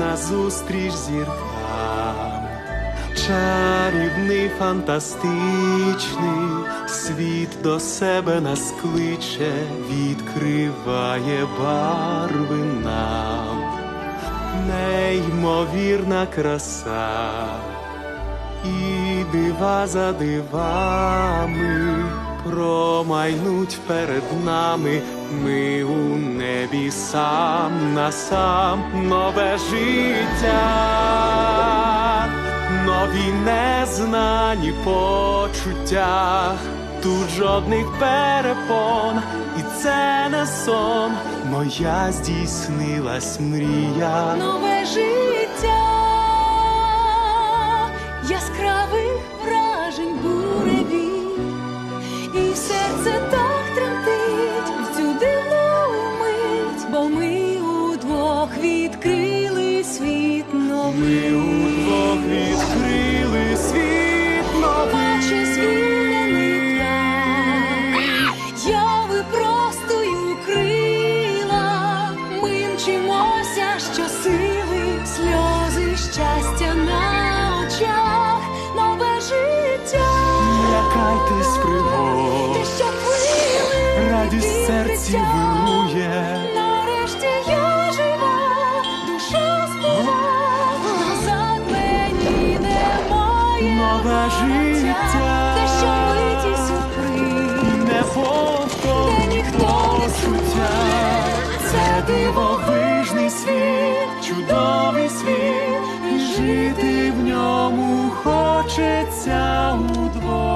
назустріч зіркам. Чарівний, фантастичний, світ до себе нас кличе, відкриває барви нам, неймовірна краса, і дива за дивами промайнуть перед нами. Ми у небі сам на сам. Нове життя. Нові незнані почуття, тут жодних перепон, і це не сон, моя здійснилась мрія. нове життя, яскравих вражень і серце так тремтить в цю дивну мить, бо ми удвох відкрили світ Ми удвох відкрили світ новий. звільнений птах, я випростую крила, ми мчимося щосили, сльози щастя на очах, нове життя, Лякайтесь серці вирує. Нарешті я жива, душа спова, назад мені немає. Нове життя. те, що миті сюрприз, Не повтор де ніхто не це дивовижний світ, чудовий світ, і жити в ньому хочеться удвох.